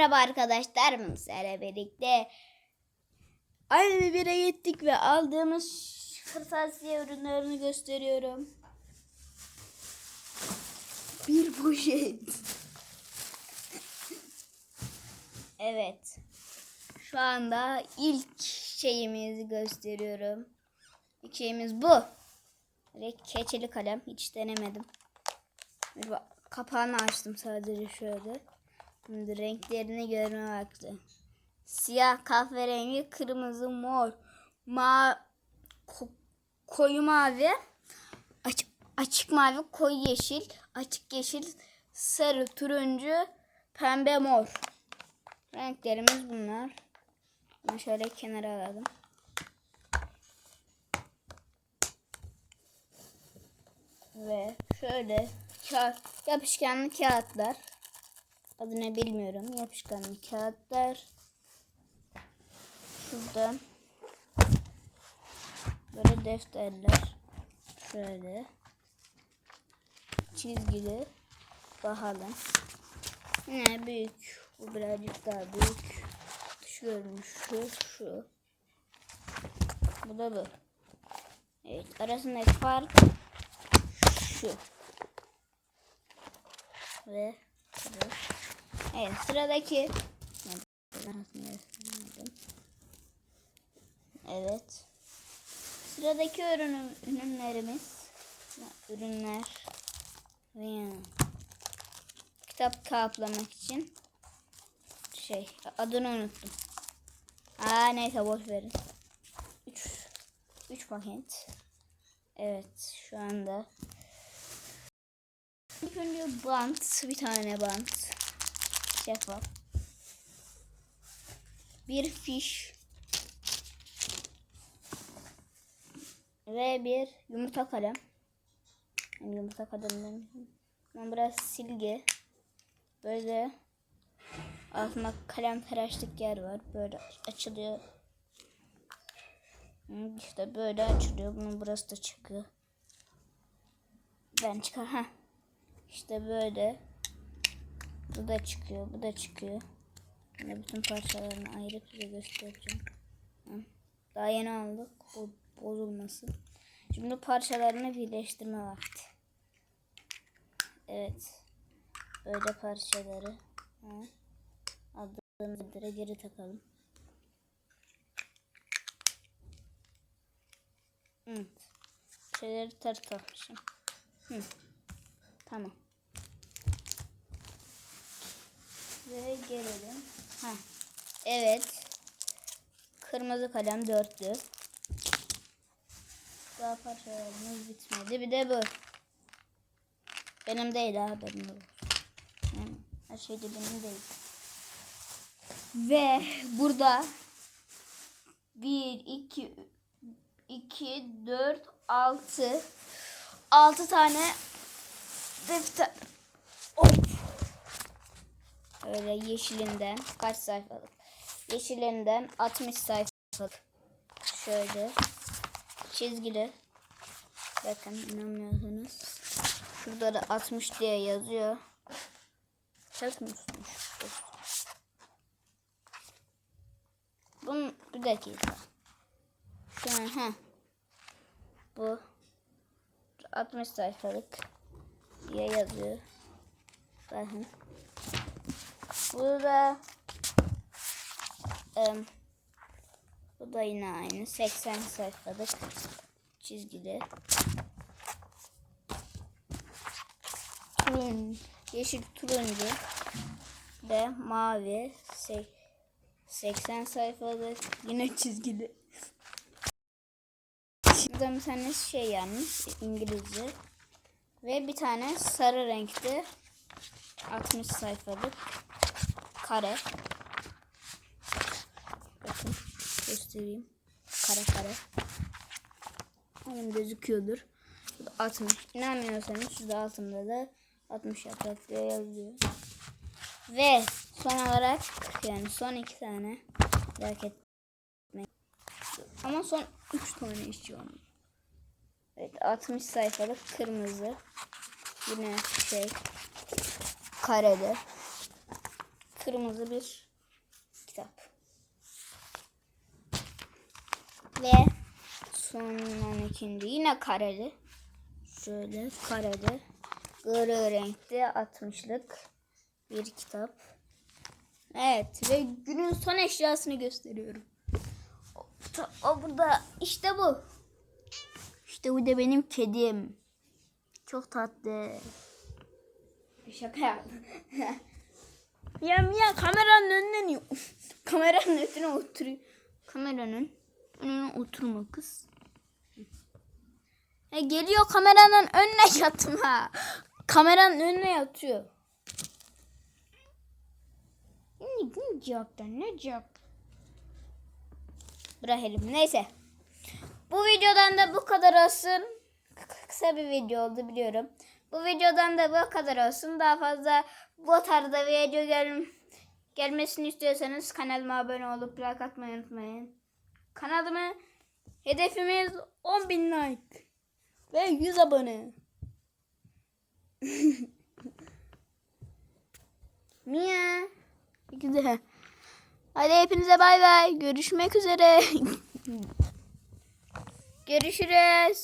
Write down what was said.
Merhaba arkadaşlar. Sizlerle birlikte aynı bir yere gittik ve aldığımız kırtasiye ürünlerini gösteriyorum. Bir poşet. evet. Şu anda ilk şeyimizi gösteriyorum. İlk bu. Ve keçeli kalem. Hiç denemedim. Kapağını açtım sadece şöyle. Şimdi renklerini görme vakti. Siyah, kahverengi, kırmızı, mor, ma ko- koyu mavi, aç- açık mavi, koyu yeşil, açık yeşil, sarı, turuncu, pembe, mor. Renklerimiz bunlar. Bunu şöyle kenara alalım. Ve şöyle kağıt, yapışkanlı kağıtlar. Adını bilmiyorum. Yapışkanlı kağıtlar. Şurada böyle defterler. Şöyle çizgili bakalım. Yine büyük. Bu birazcık daha büyük. Dış görünüşü şu. Bu da bu. Evet arasındaki fark şu. Ve bu. Evet sıradaki Evet. Sıradaki ürünüm, ürünlerimiz ürünler ve kitap kaplamak için şey adını unuttum. Aa neyse boş verin. 3 3 paket. Evet şu anda İlk önce bant, bir tane bant. Şeffaf. Bir fiş. Ve bir yumurta kalem. Yani yumurta kalem demişim. Ben biraz silgi. Böyle altında kalem tıraşlık yer var. Böyle açılıyor. İşte böyle açılıyor. Bunun burası da çıkıyor. Ben çıkar. ha. İşte böyle. Bu da çıkıyor. Bu da çıkıyor. Yine bütün parçalarını ayırıp size göstereceğim. Daha yeni aldık. Bu bozulmasın. Şimdi parçalarını birleştirme vakti. Evet. Böyle parçaları. Hı. Adını geri takalım. Evet. Şeyleri ters takmışım. Hı. Tamam. Ve gelelim. Ha. Evet. Kırmızı kalem dörtlü. Daha parçalarımız bitmedi. Bir de bu. Benim değil ha benim bu. Yani her şey de benim değil. Ve burada 1, 2, 2, 4, 6 6 tane defter. Of. Öyle yeşilinden kaç sayfalık? Yeşilinden 60 sayfalık. Şöyle çizgili. Bakın inanmıyorsunuz. Şurada da 60 diye yazıyor. Çakmıyorsunuz. Bunun bir dakika. Şu an ha. Bu 60 sayfalık diye yazıyor. Bakın. Burada em, bu da yine aynı 80 sayfalık çizgili. Turun, yeşil turuncu ve mavi sek- 80 sayfalık yine çizgili. Burada bir tane şey yanlış İngilizce. Ve bir tane sarı renkte 60 sayfalık kare. Bakın göstereyim. Kare kare. Umarım gözüküyordur. Bu da 60. İnanmıyorsanız şurada altında da 60 yaprak diye yazıyor. Ve son olarak yani son iki tane merak etmeyin. Ama son 3 tane istiyor onu. Evet 60 sayfalık kırmızı. Yine şey kareli. kırmızı bir kitap. Ve son 12. yine kareli. Şöyle kareli. Gri renkte 60'lık bir kitap. Evet ve günün son eşyasını gösteriyorum. O, o burada işte bu. İşte bu da benim kedim. Çok tatlı. Şaka yaptım. ya Mia kameranın önüne kameranın önüne oturuyor. Kameranın önüne oturma kız. E geliyor kameranın önüne yatma. Kameranın önüne yatıyor. Ne, ne cevaptan ne cevap? Bırakalım neyse. Bu videodan da bu kadar olsun. Kısa bir video oldu biliyorum. Bu videodan da bu kadar olsun. Daha fazla bu tarzda video gel gelmesini istiyorsanız kanalıma abone olup like atmayı unutmayın. Kanalıma hedefimiz 10.000 like ve 100 abone. Mia. Güzel. Hadi hepinize bay bay. Görüşmek üzere. Görüşürüz.